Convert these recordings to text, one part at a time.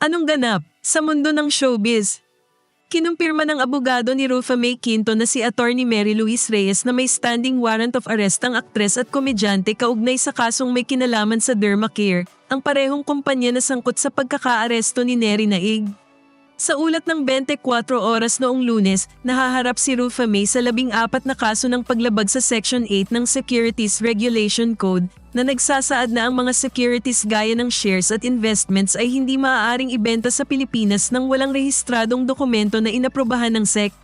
Anong ganap sa mundo ng showbiz? Kinumpirma ng abogado ni Rufa May Quinto na si Attorney Mary Louise Reyes na may standing warrant of arrest ang aktres at komedyante kaugnay sa kasong may kinalaman sa Dermacare, ang parehong kumpanya na sangkot sa pagkakaaresto ni Neri Naig. Sa ulat ng 24 oras noong lunes, nahaharap si Rufa May sa labing apat na kaso ng paglabag sa Section 8 ng Securities Regulation Code na nagsasaad na ang mga securities gaya ng shares at investments ay hindi maaaring ibenta sa Pilipinas ng walang rehistradong dokumento na inaprobahan ng SEC.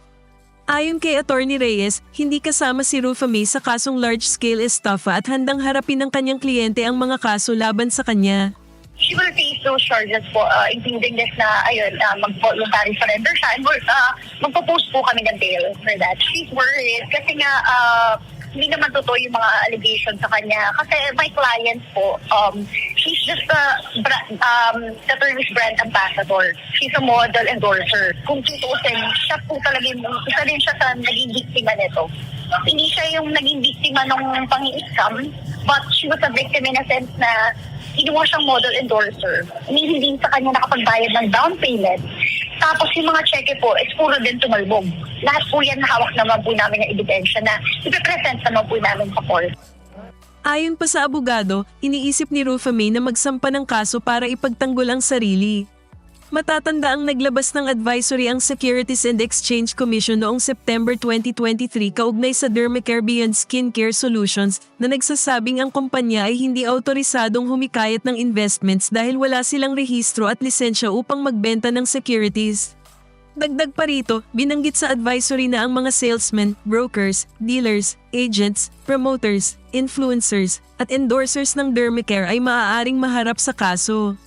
Ayon kay Attorney Reyes, hindi kasama si Rufa May sa kasong large-scale estafa at handang harapin ng kanyang kliyente ang mga kaso laban sa kanya. she will face those charges po, uh, including this na, ayun, uh, mag-voluntary surrender siya. And uh, magpo-post po kami ng bail for that. She's worried kasi nga, uh, hindi naman totoo yung mga allegations sa kanya. Kasi my client po, um, she's just a, bra- um, is brand ambassador. She's a model endorser. Kung tutusin, siya po talaga yung, isa din siya sa naging biktima nito. Hindi siya yung naging biktima ng pang-scam, but she was a victim in a sense na kinuha siyang model endorser. Hindi, hindi sa kanya nakapagbayad ng down payment. Tapos yung mga cheque po, is puro din tumalbog. Lahat po yan hawak naman po namin ng ebidensya na ipipresent naman po namin sa court. Ayon pa sa abogado, iniisip ni Rufa May na magsampa ng kaso para ipagtanggol ang sarili. Matatanda ang naglabas ng advisory ang Securities and Exchange Commission noong September 2023 kaugnay sa Dermacare Skincare Solutions na nagsasabing ang kumpanya ay hindi autorisadong humikayat ng investments dahil wala silang rehistro at lisensya upang magbenta ng securities. Dagdag pa rito, binanggit sa advisory na ang mga salesmen, brokers, dealers, agents, promoters, influencers, at endorsers ng Dermacare ay maaaring maharap sa kaso.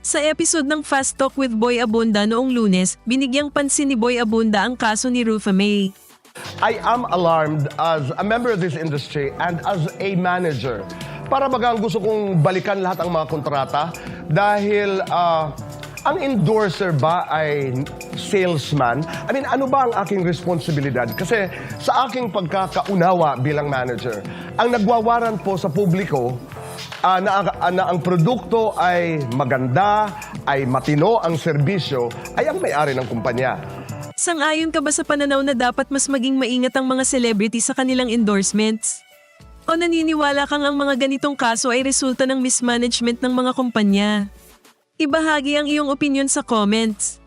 Sa episode ng Fast Talk with Boy Abunda noong lunes, binigyang pansin ni Boy Abunda ang kaso ni Rufa May. I am alarmed as a member of this industry and as a manager. Para bagang gusto kong balikan lahat ang mga kontrata dahil ah, ang endorser ba ay salesman? I mean, ano ba ang aking responsibilidad? Kasi sa aking pagkakaunawa bilang manager, ang nagwawaran po sa publiko ah, na, ang- na ang produkto ay maganda, ay matino ang serbisyo, ay ang may-ari ng kumpanya. Sang-ayon ka ba sa pananaw na dapat mas maging maingat ang mga celebrity sa kanilang endorsements? O naniniwala kang ang mga ganitong kaso ay resulta ng mismanagement ng mga kumpanya? Ibahagi ang iyong opinion sa comments.